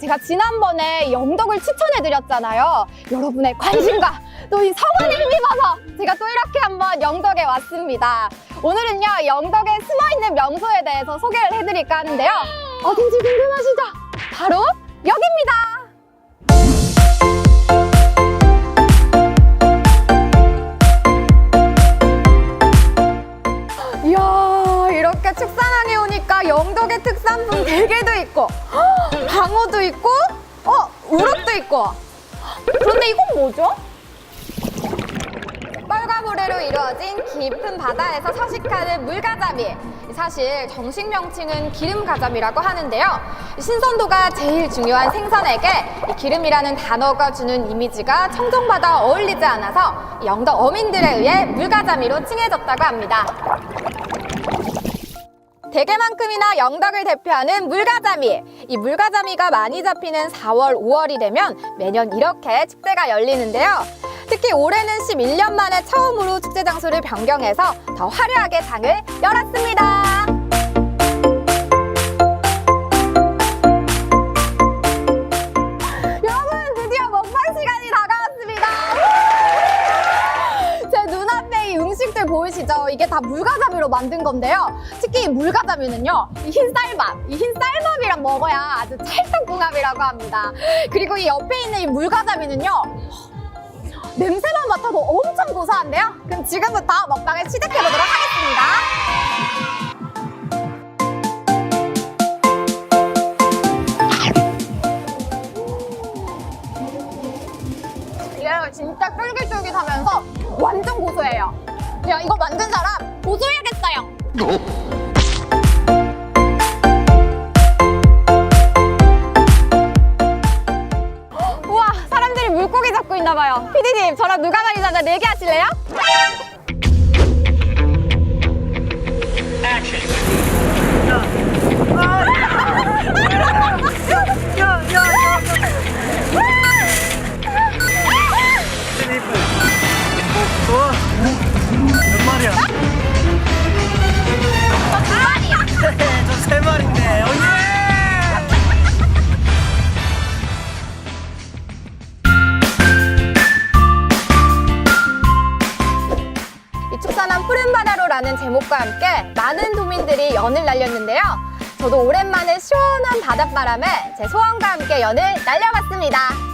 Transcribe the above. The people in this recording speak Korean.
제가 지난번에 영덕을 추천해드렸잖아요. 여러분의 관심과 또 이 성원에 힘입어서 제가 또 이렇게 한번 영덕에 왔습니다. 오늘은요, 영덕에 숨어있는 명소에 대해서 소개를 해드릴까 하는데요. 어딘지 궁금하시죠? 바로 여기입니다. 영덕의 특산품 대게도 있고 헉, 방어도 있고 어 우럭도 있고. 그런데 이건 뭐죠? 뻘과 모래로 이루어진 깊은 바다에서 서식하는 물가자미. 사실 정식 명칭은 기름가자미라고 하는데요. 신선도가 제일 중요한 생선에게 이 기름이라는 단어가 주는 이미지가 청정바다와 어울리지 않아서 영덕 어민들에 의해 물가자미로 칭해졌다고 합니다 대게만큼이나 영덕을 대표하는 물가자미. 이 물가자미가 많이 잡히는 4월, 5월이 되면 매년 이렇게 축제가 열리는데요. 특히 올해는 11년 만에 처음으로 축제 장소를 변경해서 더 화려하게 장을 열었습니다. 보이시죠? 이게 다 물가자미로 만든 건데요. 특히 이 물가자미는요, 이 흰 쌀밥, 이 흰 쌀밥이랑 먹어야 아주 찰떡궁합이라고 합니다. 그리고 이 옆에 있는 이 물가자미는요, 냄새만 맡아도 엄청 고소한데요? 그럼 지금부터 먹방을 시작해보도록 하겠습니다. 진짜 쫄깃쫄깃하면서 완전 고소해요. 야, 이거 만든 사람 고소해야겠어요. 우와, 사람들이 물고기 잡고 있나 봐요. 피디님, 저랑 누가 다니자자 내기 하실래요? 마리야? 저세 마리인데 오예 이 축산한 푸른 바다로라는 제목과 함께 많은 도민들이 연을 날렸는데요. 저도 오랜만에 시원한 바닷바람에 제 소원과 함께 연을 날려봤습니다.